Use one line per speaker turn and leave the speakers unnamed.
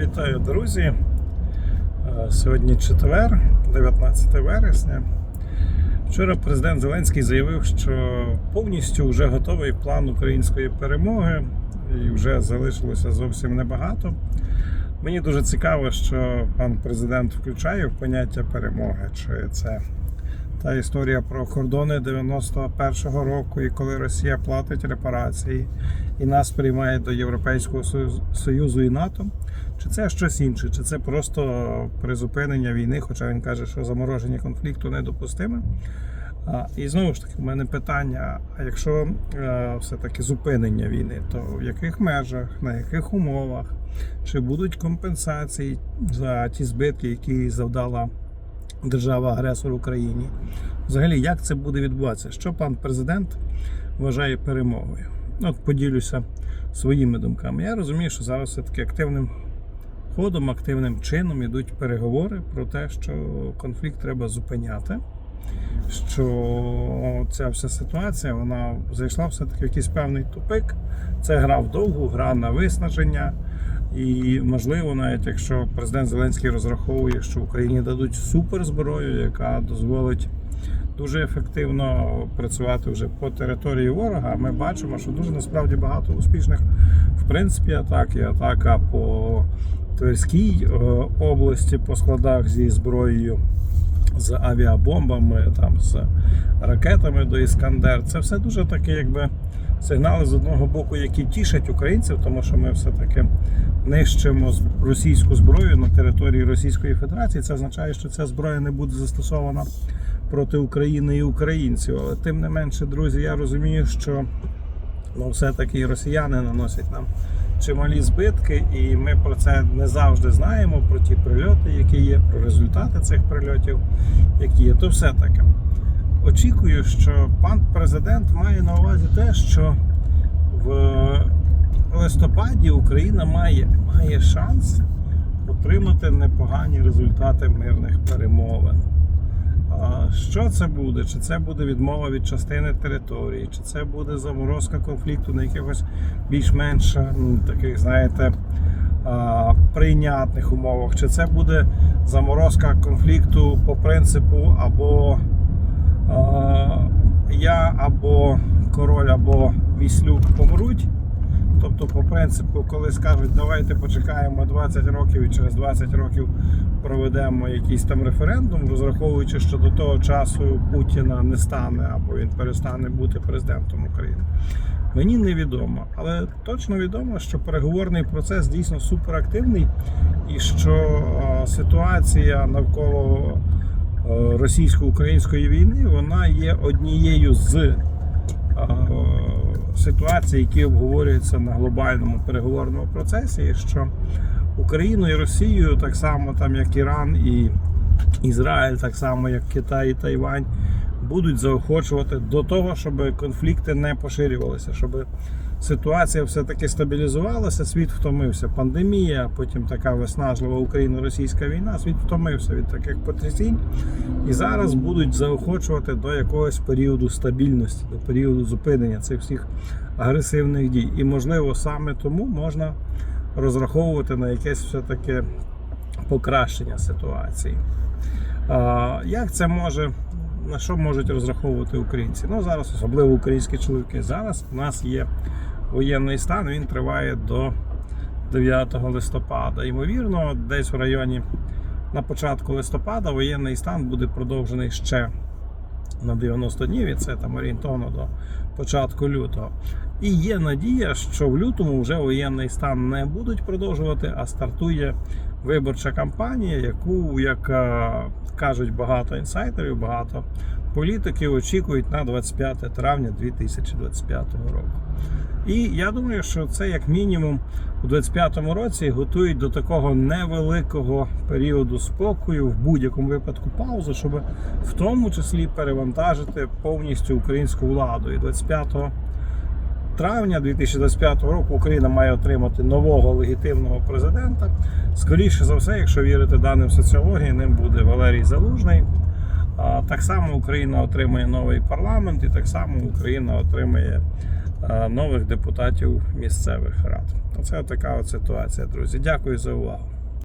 Вітаю, друзі. Е, Сьогодні четвер, 19 вересня. Вчора президент Зеленський заявив, що повністю вже готовий план української перемоги, і вже залишилося зовсім небагато. Мені дуже цікаво, що пан президент включає в поняття перемоги. Чи це та історія про кордони 91-го року, і коли Росія платить репарації і нас приймає до Європейського Союзу і НАТО. Чи це щось інше, чи це просто призупинення війни, хоча він каже, що замороження конфлікту недопустиме. І знову ж таки, в мене питання: а якщо е, все-таки зупинення війни, то в яких межах, на яких умовах, чи будуть компенсації за ті збитки, які завдала держава-агресор Україні? Взагалі, як це буде відбуватися? Що пан президент вважає перемогою? От поділюся своїми думками. Я розумію, що зараз все-таки активним ходом, активним чином йдуть переговори про те, що конфлікт треба зупиняти. Що ця вся ситуація вона зайшла все-таки в якийсь певний тупик. Це гра в довгу, гра на виснаження. І можливо, навіть якщо президент Зеленський розраховує, що Україні дадуть суперзброю, яка дозволить дуже ефективно працювати вже по території ворога. Ми бачимо, що дуже насправді багато успішних в принципі атак. І атака по Тверській е, області по складах зі зброєю. З авіабомбами, там з ракетами до Іскандер. Це все дуже такі, якби сигнали з одного боку, які тішать українців, тому що ми все-таки нищимо російську зброю на території Російської Федерації. Це означає, що ця зброя не буде застосована проти України і українців. Але тим не менше, друзі, я розумію, що ну, все-таки росіяни наносять нам чималі збитки, і ми про це не завжди знаємо, про ті прильоти, які є, про результати цих прильотів, які є. То все таки. Очікую, що пан президент має на увазі те, що в листопаді Україна має, має шанс отримати непогані результати мирних перемовин. Що це буде? Чи це буде відмова від частини території, чи це буде заморозка конфлікту на якихось більш-менш таких, знаєте, прийнятних умовах, чи це буде заморозка конфлікту по принципу або я, або король, або віслюк помруть. Тобто, по принципу, коли скажуть, давайте почекаємо 20 років і через 20 років проведемо якийсь там референдум, розраховуючи, що до того часу Путіна не стане або він перестане бути президентом України. Мені невідомо, але точно відомо, що переговорний процес дійсно суперактивний і що е, ситуація навколо е, російсько-української війни вона є однією з е, ситуацій, які обговорюються на глобальному переговорному процесі, що Україну і Росію, так само там як Іран і Ізраїль, так само як Китай і Тайвань, будуть заохочувати до того, щоб конфлікти не поширювалися, щоб ситуація все-таки стабілізувалася, світ втомився. Пандемія, потім така виснажлива україно-російська війна, світ втомився від таких потрясінь. І зараз будуть заохочувати до якогось періоду стабільності, до періоду зупинення цих всіх агресивних дій. І можливо саме тому можна розраховувати на якесь все-таки покращення ситуації. А, Як це може, на що можуть розраховувати українці? Ну зараз, особливо українські чоловіки. Зараз у нас є воєнний стан, він триває до 9 листопада. Ймовірно, десь в районі на початку листопада воєнний стан буде продовжений ще на 90 днів, і це там орієнтовно до початку лютого. І є надія, що в лютому вже воєнний стан не будуть продовжувати, а стартує виборча кампанія, яку, як е, кажуть багато інсайдерів, багато політиків, очікують на 25 травня 2025 року. І я думаю, що це як мінімум у 25-му році готують до такого невеликого періоду спокою, в будь-якому випадку паузу, щоб в тому числі перевантажити повністю українську владу. І 25 травня 2025 року Україна має отримати нового легітимного президента. Скоріше за все, якщо вірити даним соціології, ним буде Валерій Залужний. Так само Україна отримає новий парламент, і так само Україна отримає нових депутатів місцевих рад. Оце така от ситуація, друзі. Дякую за увагу.